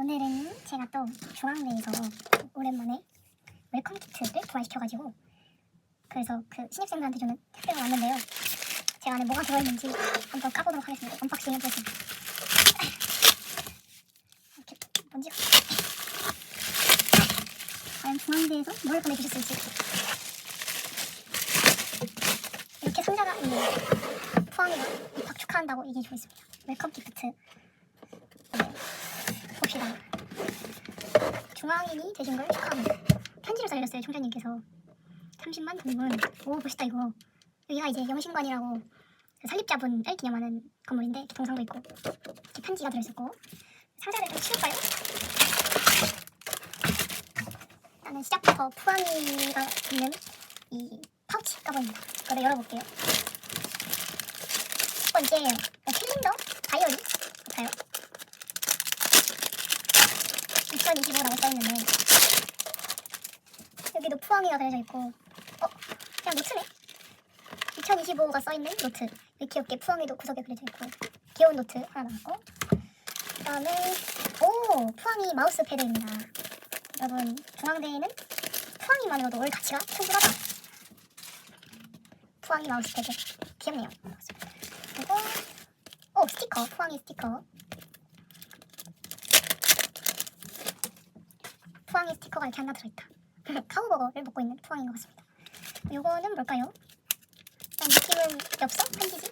오늘은 제가 또 중앙대에서 오랜만에 웰컴 키트를 부활시켜가지고 그래서 그 신입생들한테 주는 택배가 왔는데요. 제가 안에 뭐가 들어있는지 한번 까보도록 하겠습니다. 언박싱 해보겠습니다. 이렇게 먼지가 과연 중앙대에서 뭘 보내주셨을지 이렇게 상자가 있네요. 포항이가 입학 축하한다고 얘기해 주고 있습니다. 웰컴 기프트 네. 봅시다. 중앙인이 되신 걸 축하합니다. 편지를 써주셨어요 총장님께서. 30만 동문 오 멋있다 이거. 여기가 이제 영신관이라고 그 설립자분을 기념하는 건물인데 동상도 있고 이렇게 편지가 들어있었고. 상자를 좀 치울까요? 나는 시작부터 푸항이가 있는 이 파우치 까보입니다 이거를 열어볼게요. 첫 번째 캘린더 다이어리 같아요 2025라고 써있는데 여기도 푸항이가 그려져 있고 어? 그냥 노트네. 2025가 써있는 노트. 여기 귀엽게 푸항이도 구석에 그려져 있고 귀여운 노트 하나 나왔고. 그 다음에 오 푸항이 마우스 패드입니다. 여러분 중앙대에는 푸항이만으로도 올 가치가 충분하다. 푸항이 마우스 패드. 귀엽네요. 그리고 오 스티커 푸항이 스티커 푸항이 스티커가 이렇게 하나 들어있다. 카우버거를 먹고 있는 푸항인 것 같습니다. 이거는 뭘까요? 일단 느낌은 엽서? 편지지?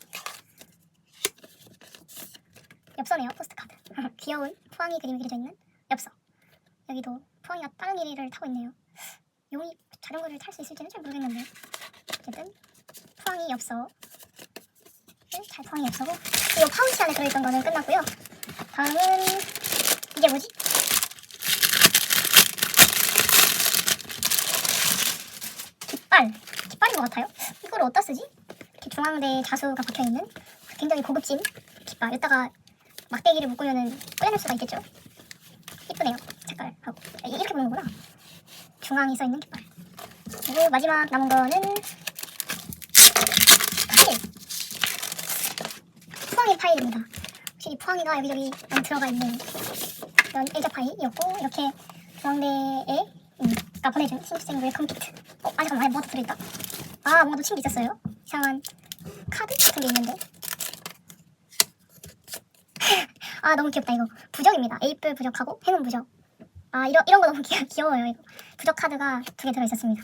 엽서네요, 포스트카드. 귀여운 푸항이 그림이 그려져 있는 엽서. 여기도 푸항이가 따릉이를 타고 있네요. 용이 자전거를 탈 수 있을지는 잘 모르겠는데 어쨌든 푸항이 엽서 네, 잘 푸항이 엽서고 이 파우치 안에 들어있던 거는 끝났고요. 다음은 이게 뭐지? 깃발 깃발인 것 같아요. 이걸 어디다 쓰지? 이렇게 중앙대 자수가 박혀있는 굉장히 고급진 깃발. 여기다가 막대기를 묶으면 꺼내낼 수가 있겠죠? 이쁘네요. 색깔하고. 아, 이렇게 보는구나. 중앙이 써있는 깃발. 그리고 마지막 남은 거는 파일. 푸항이 파일입니다. 확실히 푸항이가 여기저기 들어가 있는 그런 일자 파일이었고 이렇게 중앙대에 음, 가 보내준 신입생 웰컴 키트 어? 아 잠깐만 안에 뭐가 더 들어있다. 아 뭔가 놓친 게 있었어요? 이상한 카드 같은 게 있는데. 아 너무 귀엽다 이거. 부적입니다. 에이플 부적하고 행운 부적. 아 이런, 이런 거 너무 귀, 귀여워요 이거. 부적 카드가 두 개 들어있었습니다.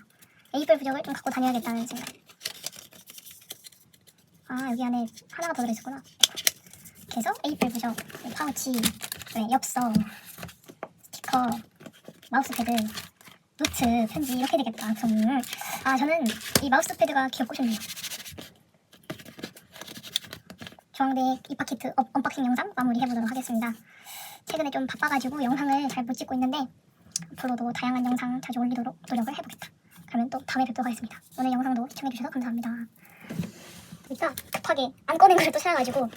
에이플 부적을 좀 갖고 다녀야겠다는 생각. 아 여기 안에 하나가 더 들어있었구나. 그래서 에이플 부적 파우치 네, 엽서 스티커 마우스패드 노트, 편지 이렇게 되겠다 선물. 아 저는 이 마우스 패드가 귀엽고 싶네요. 중앙대 입학 키트 업, 언박싱 영상 마무리해보도록 하겠습니다. 최근에 좀 바빠가지고 영상을 잘 못 찍고 있는데 앞으로도 다양한 영상 자주 올리도록 노력을 해보겠다. 그러면 또 다음에 뵙도록 하겠습니다. 오늘 영상도 시청해주셔서 감사합니다. 일단 급하게 안 꺼낸 걸또 찾아가지고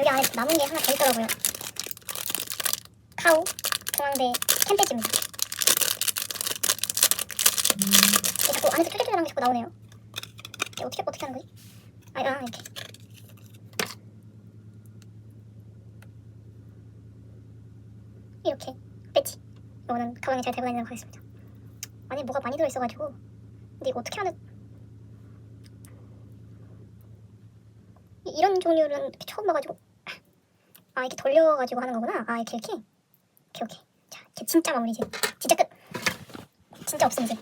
여기 안에 남은 게 하나 더 있더라고요. 카우 중앙대 캠페지입니다 이게 자꾸 안에서 뾰족뾰족한 게 자꾸 나오네요. 이게 어떻게 어떻게 하는 거지? 아, 아 이렇게. 이렇게 배지. 이거는 가방에 잘 들고 다니도록 하겠습니다. 안에 뭐가 많이 들어있어가지고 근데 이거 어떻게 하는? 이- 이런 종류는 처음 봐가지고 아 이렇게 돌려가지고 하는 거구나. 아 이렇게 이렇게. 오케이 오케이. 자 이제 진짜 마무리 이제 진짜 끝. 진짜 없어 이제